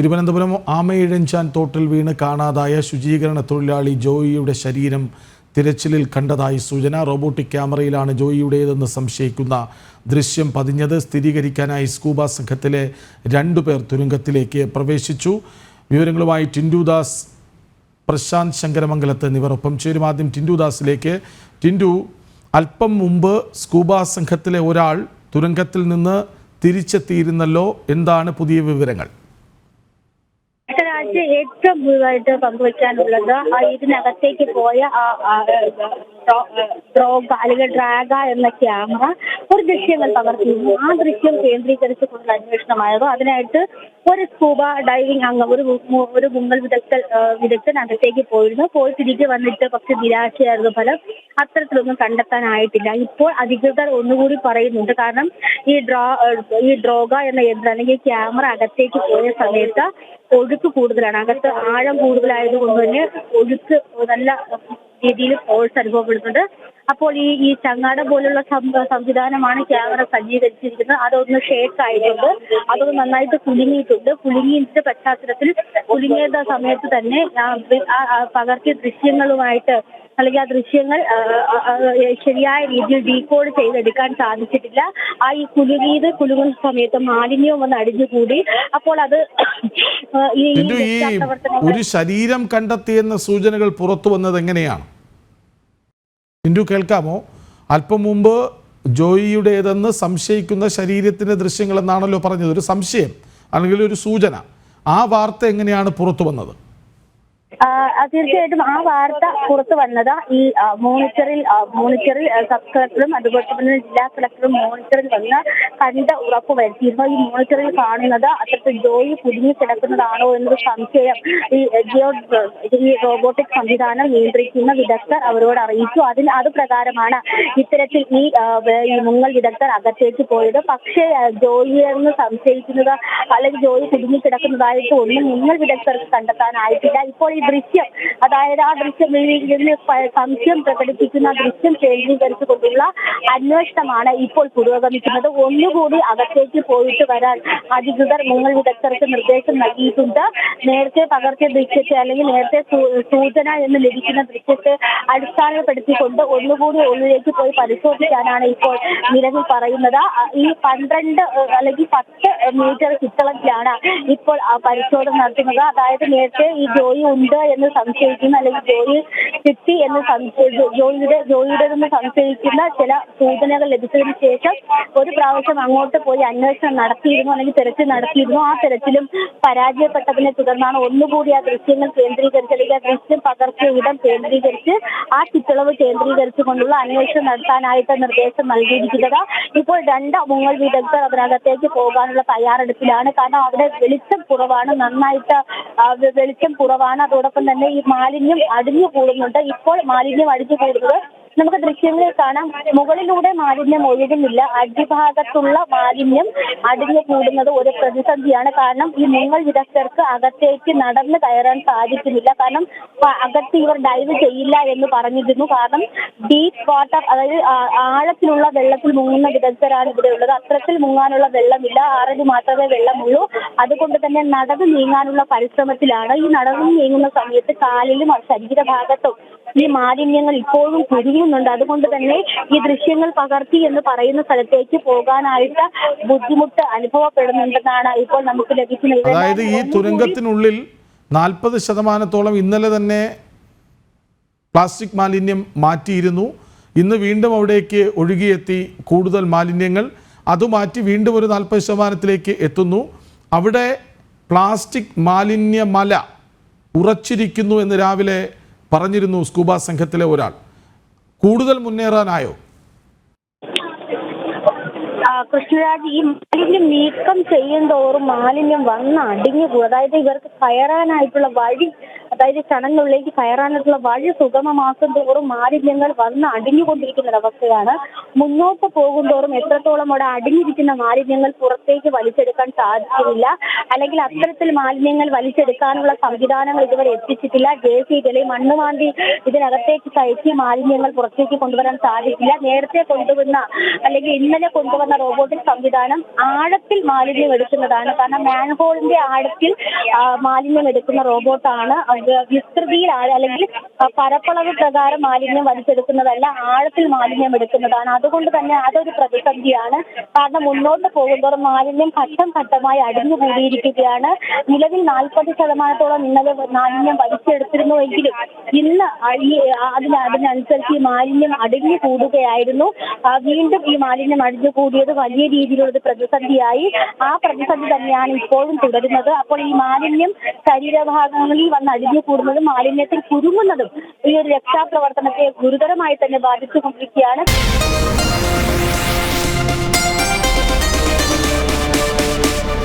തിരുവനന്തപുരം ആമയിഴഞ്ചാൻ തോട്ടിൽ വീണ് കാണാതായ ശുചീകരണ തൊഴിലാളി ജോയിയുടെ ശരീരം തിരച്ചിലിൽ കണ്ടതായി സൂചന. റോബോട്ടിക് ക്യാമറയിലാണ് ജോയിയുടേതെന്ന് സംശയിക്കുന്ന ദൃശ്യം പതിഞ്ഞത്. സ്ഥിരീകരിക്കാനായി സ്കൂബ സംഘത്തിലെ രണ്ടുപേർ തുരങ്കത്തിലേക്ക് പ്രവേശിച്ചു. വിവരങ്ങളുമായി ടിൻഡുദാസ് പ്രശാന്ത് ശങ്കരമംഗലത്ത് എന്നിവർ ഒപ്പം. ചേരും ആദ്യം ടിൻഡുദാസിലേക്ക്. ടിൻഡു അല്പം മുമ്പ് സ്കൂബ സംഘത്തിലെ ഒരാൾ തുരങ്കത്തിൽ നിന്ന് തിരിച്ചെത്തിയിരുന്നല്ലോ. എന്താണ് പുതിയ വിവരങ്ങൾ? ഏറ്റവും പുതുതായിട്ട് പങ്കുവെക്കാനുള്ളത് ഇതിനകത്തേക്ക് പോയ ആ ഡ്രോഗ അല്ലെങ്കിൽ ഡ്രാഗ എന്ന ക്യാമറ ഒരു ദൃശ്യങ്ങൾ പകർത്തിയിരുന്നു. ആ ദൃശ്യം കേന്ദ്രീകരിച്ചുകൊണ്ടുള്ള അന്വേഷണമായിരുന്നു. അതിനായിട്ട് ഒരു സ്കൂബ ഡൈവിംഗ് അംഗം ഒരു ഒരു മുങ്ങൽ വിദഗ്ധ വിദഗ്ധൻ അകത്തേക്ക് പോയിരുന്നു. പോയി തിരികെ വന്നിട്ട് പക്ഷെ നിരാശയായിരുന്നു ഫലം. അത്തരത്തിലൊന്നും കണ്ടെത്താനായിട്ടില്ല. ഇപ്പോൾ അധികൃതർ ഒന്നുകൂടി പറയുന്നുണ്ട്. കാരണം ഈ ഡ്രോ ഈ ഡ്രോഗ എന്ന യന്ത്രം അല്ലെങ്കിൽ ക്യാമറ അകത്തേക്ക് പോയ സമയത്ത് ഒഴുക്ക് കൂടുതലാണ്. അകത്ത് ആഴം കൂടുതലായത് കൊണ്ട് തന്നെ ഒഴുക്ക് നല്ല രീതിയിൽ ഫോഴ്സ് അനുഭവപ്പെടുന്നുണ്ട്. അപ്പോൾ ഈ ഈ ചങ്ങാടം പോലുള്ള സംവിധാനമാണ് ക്യാമറ സജ്ജീകരിച്ചിരിക്കുന്നത്. അതൊന്ന് ഷേക്ക് ആയിട്ടുണ്ട്. അതൊന്ന് നന്നായിട്ട് കുലുങ്ങിയിട്ടുണ്ട്. കുലുങ്ങിയിട്ട് പശ്ചാത്തലത്തിൽ കുലുങ്ങിയ സമയത്ത് തന്നെ പകർത്തിയ ദൃശ്യങ്ങളുമായിട്ട് അല്ലെങ്കിൽ ആ ദൃശ്യങ്ങൾ ശരിയായ രീതിയിൽ ഡീകോഡ് ചെയ്തെടുക്കാൻ സാധിച്ചിട്ടില്ല. ആ ഈ കുലുങ്ങിയത് കുലുങ്ങുന്ന സമയത്ത് മാലിന്യവും വന്ന് അടിഞ്ഞുകൂടി. അപ്പോൾ അത് ഈ ഒരു ശരീരം കണ്ടെത്തിയെന്ന സൂചനകൾ പുറത്തു വന്നത് എങ്ങനെയാണ്? ഹിന്ദു കേൾക്കാമോ? അല്പം മുമ്പ് ജോയിയുടേതെന്ന് സംശയിക്കുന്ന ശരീരത്തിന്റെ ദൃശ്യങ്ങൾ എന്നാണല്ലോ പറഞ്ഞത്. ഒരു സംശയം അല്ലെങ്കിൽ ഒരു സൂചന. ആ വാർത്ത എങ്ങനെയാണ് പുറത്തു വന്നത്? തീർച്ചയായിട്ടും ആ വാർത്ത പുറത്തു വന്നത്. ഈ മോണിറ്ററിൽ മോണിറ്ററിൽ സബ് കളക്ടറും അതുപോലെ തന്നെ ജില്ലാ കളക്ടറും മോണിറ്ററിൽ വന്ന് കണ്ട് ഉറപ്പ് വരുത്തിയിരുന്നു. ഈ മോണിറ്ററിൽ കാണുന്നത് അത്രത്തിൽ ജോലി കുടുങ്ങി കിടക്കുന്നതാണോ എന്നൊരു സംശയം ഈ ജിയോ ഈ റോബോട്ടിക് സംവിധാനം നിയന്ത്രിക്കുന്ന വിദഗ്ധർ അവരോട് അറിയിച്ചു. അതിന് അത് പ്രകാരമാണ് ഇത്തരത്തിൽ ഈ മുങ്ങൽ വിദഗ്ധർ അകത്തേക്ക് പോയത്. പക്ഷേ ജോലിയെന്ന് സംശയിക്കുന്നത് അല്ലെങ്കിൽ ജോലി കുടുങ്ങി കിടക്കുന്നതായിട്ട് ഒന്നും മുങ്ങൽ വിദഗ്ധർക്ക് കണ്ടെത്താനായിട്ടില്ല. ഇപ്പോൾ ഈ ദൃശ്യം. അതായത് ആ ദൃശ്യം ഇതിന് സംശയം പ്രകടിപ്പിക്കുന്ന ദൃശ്യം കേന്ദ്രീകരിച്ചുകൊണ്ടുള്ള അന്വേഷണമാണ് ഇപ്പോൾ പുരോഗമിക്കുന്നത്. ഒന്നുകൂടി അകത്തേക്ക് പോയിട്ട് വരാൻ അധികൃതർ മുങ്ങൽ വിദഗ്ധർക്ക് നിർദ്ദേശം നൽകിയിട്ടുണ്ട്. നേരത്തെ പകർത്തിയ ദൃശ്യത്തെ അല്ലെങ്കിൽ നേരത്തെ സൂചന എന്ന് ലഭിക്കുന്ന ദൃശ്യത്തെ അടിസ്ഥാനപ്പെടുത്തിക്കൊണ്ട് ഒന്നുകൂടി ഉള്ളിലേക്ക് പോയി പരിശോധിക്കാനാണ് ഇപ്പോൾ നിലവിൽ പറയുന്നത്. ഈ പന്ത്രണ്ട് അല്ലെങ്കിൽ പത്ത് മീറ്റർ ചുറ്റളത്തിലാണ് ഇപ്പോൾ പരിശോധന നടത്തുന്നത്. അതായത് നേരത്തെ ഈ ജോയി ഉണ്ട് എന്ന് സംശയിക്കുന്ന അല്ലെങ്കിൽ ജോലി കിട്ടി എന്ന് ജോലിയുടെ ജോലിയുടെ എന്ന് സംശയിക്കുന്ന ചില സൂചനകൾ ലഭിച്ചതിന് ശേഷം ഒരു പ്രാവശ്യം അങ്ങോട്ട് പോയി അന്വേഷണം നടത്തിയിരുന്നു അല്ലെങ്കിൽ തെരച്ചിൽ നടത്തിയിരുന്നു. ആ തെരച്ചിലും പരാജയപ്പെട്ടതിനെ തുടർന്നാണ് ഒന്നുകൂടി ആ ദൃശ്യങ്ങൾ കേന്ദ്രീകരിച്ച് അല്ലെങ്കിൽ ആ ദൃശ്യം പകർത്തിയ ഇടം കേന്ദ്രീകരിച്ച് ആ ചുറ്റളവ് കേന്ദ്രീകരിച്ചുകൊണ്ടുള്ള അന്വേഷണം നടത്താനായിട്ട് നിർദ്ദേശം നൽകിയിരിക്കുന്നത്. ഇപ്പോൾ രണ്ട് മുങ്ങൽ വിദഗ്ധർ അതിനകത്തേക്ക് പോകാനുള്ള തയ്യാറെടുപ്പിലാണ്. കാരണം അവിടെ വെളിച്ചം കുറവാണ്. നന്നായിട്ട് വെളിച്ചം കുറവാണ്. അതോടൊപ്പം തന്നെ ഈ മാലിന്യം അടിഞ്ഞു കൂടുന്നുണ്ട്. ഇപ്പോൾ മാലിന്യം അടിഞ്ഞു കൂടുന്നത് നമുക്ക് ദൃശ്യങ്ങളിൽ കാണാം മുകളിലൂടെ മാലിന്യം ഒഴുകുന്നില്ല. അടിഭാഗത്തുള്ള മാലിന്യം അടിഞ്ഞു കൂടുന്നത് ഒരു പ്രതിസന്ധിയാണ്. കാരണം ഈ മുങ്ങൽ വിദഗ്ധർക്ക് അകത്തേക്ക് നടന്നു കയറാൻ സാധിക്കുന്നില്ല. കാരണം അകത്ത് ഇവർ ഡൈവ് ചെയ്യില്ല എന്ന് പറഞ്ഞിരുന്നു. കാരണം ഡീപ്പ് വാട്ടർ അതായത് ആഴത്തിലുള്ള വെള്ളത്തിൽ മുങ്ങുന്ന വിദഗ്ധരാണ് ഇവിടെ ഉള്ളത്. മുങ്ങാനുള്ള വെള്ളമില്ല. ആറടി മാത്രമേ വെള്ളമുള്ളൂ. അതുകൊണ്ട് തന്നെ നടന്നു നീങ്ങാനുള്ള പരിശ്രമത്തിലാണ്. ഈ നടന്നു നീങ്ങുന്ന സമയത്ത് കാലിലും ശരീരഭാഗത്തും ഈ മാലിന്യങ്ങൾ ഇപ്പോഴും കുരുങ്ങുന്നുണ്ട്. അതുകൊണ്ട് തന്നെ ഈ ദൃശ്യങ്ങൾ പകർത്തി എന്ന് പറയുന്ന സ്ഥലത്തേക്ക് പോകാനായിട്ട് ബുദ്ധിമുട്ട് അനുഭവപ്പെടുന്നുണ്ടെന്നാണ് ഇപ്പോൾ നമുക്ക് ലഭിക്കുന്നത്. അതായത് ഈ തുരങ്കത്തിനുള്ളിൽ നാൽപ്പത് ശതമാനത്തോളം ഇന്നലെ തന്നെ പ്ലാസ്റ്റിക് മാലിന്യം മാറ്റിയിരുന്നു. ഇന്ന് വീണ്ടും അവിടേക്ക് ഒഴുകിയെത്തി കൂടുതൽ മാലിന്യങ്ങൾ. അത് മാറ്റി വീണ്ടും ഒരു നാൽപ്പത് ശതമാനത്തിലേക്ക് എത്തുന്നു. അവിടെ പ്ലാസ്റ്റിക് മാലിന്യ മല ഉറച്ചിരിക്കുന്നു എന്ന് രാവിലെ പറഞ്ഞിരുന്നു സ്കൂബ സംഘത്തിലെ ഒരാൾ. കൂടുതൽ മുന്നേറാനായോ? കൃഷ്ണരാജ് ഈ മാലിന്യം നീക്കം ചെയ്യുന്തോറും മാലിന്യം വന്ന് അടിഞ്ഞു പോകും. അതായത് ഇവർക്ക് കയറാനായിട്ടുള്ള വഴി അതായത് ചടങ്ങുകളിലേക്ക് കയറാനുള്ള വഴി സുഗമമാക്കും തോറും മാലിന്യങ്ങൾ വന്ന് അടിഞ്ഞുകൊണ്ടിരിക്കുന്ന ഒരവസ്ഥയാണ്. മുന്നോട്ട് പോകും തോറും എത്രത്തോളം അവിടെ അടിഞ്ഞിരിക്കുന്ന മാലിന്യങ്ങൾ പുറത്തേക്ക് വലിച്ചെടുക്കാൻ സാധിക്കുന്നില്ല. അല്ലെങ്കിൽ അത്തരത്തിൽ മാലിന്യങ്ങൾ വലിച്ചെടുക്കാനുള്ള സംവിധാനങ്ങൾ ഇതുവരെ എത്തിച്ചിട്ടില്ല. ജെ സി ബി മണ്ണുമാന്തി ഇതിനകത്തേക്ക് കയറ്റി മാലിന്യങ്ങൾ പുറത്തേക്ക് കൊണ്ടുവരാൻ സാധിക്കില്ല. നേരത്തെ കൊണ്ടുവന്ന അല്ലെങ്കിൽ ഇന്നലെ കൊണ്ടുവന്ന റോബോട്ടിക് സംവിധാനം ആഴത്തിൽ മാലിന്യം എടുക്കുന്നതാണ്. കാരണം മാൻഹോളിന്റെ ആഴത്തിൽ മാലിന്യം എടുക്കുന്ന റോബോട്ടാണ് ആ- അല്ലെങ്കിൽ പരപ്പളവ് പ്രകാരം മാലിന്യം വലിച്ചെടുക്കുന്നതല്ല ആഴത്തിൽ മാലിന്യം എടുക്കുന്നതാണ്. അതുകൊണ്ട് തന്നെ അതൊരു പ്രതിസന്ധിയാണ്. കാരണം മുന്നോട്ട് പോകുന്തോറും മാലിന്യം ഘട്ടം ഘട്ടമായി അടിഞ്ഞു കൂടിയിരിക്കുകയാണ് നിലവിൽ നാൽപ്പത് ശതമാനത്തോളം ഇന്നലെ മാലിന്യം വലിച്ചെടുത്തിരുന്നുവെങ്കിലും ഇന്ന് ഈ അതിന് അതിനനുസരിച്ച് ഈ മാലിന്യം അടിഞ്ഞു കൂടുകയായിരുന്നു വീണ്ടും ഈ മാലിന്യം അടിഞ്ഞു കൂടിയത് വലിയ രീതിയിലുള്ള ഒരു പ്രതിസന്ധിയായി. ആ പ്രതിസന്ധി തന്നെയാണ് ഇപ്പോഴും തുടരുന്നത്. അപ്പോൾ ഈ മാലിന്യം ശരീരഭാഗങ്ങളിൽ വന്ന് അടിഞ്ഞു കൂടുന്നതും മാലിന്യത്തിൽ കുരുങ്ങുന്നതും ഈ ഒരു രക്ഷാപ്രവർത്തനത്തെ ഗുരുതരമായി തന്നെ ബാധിച്ചുകൊണ്ടിരിക്കുകയാണ്.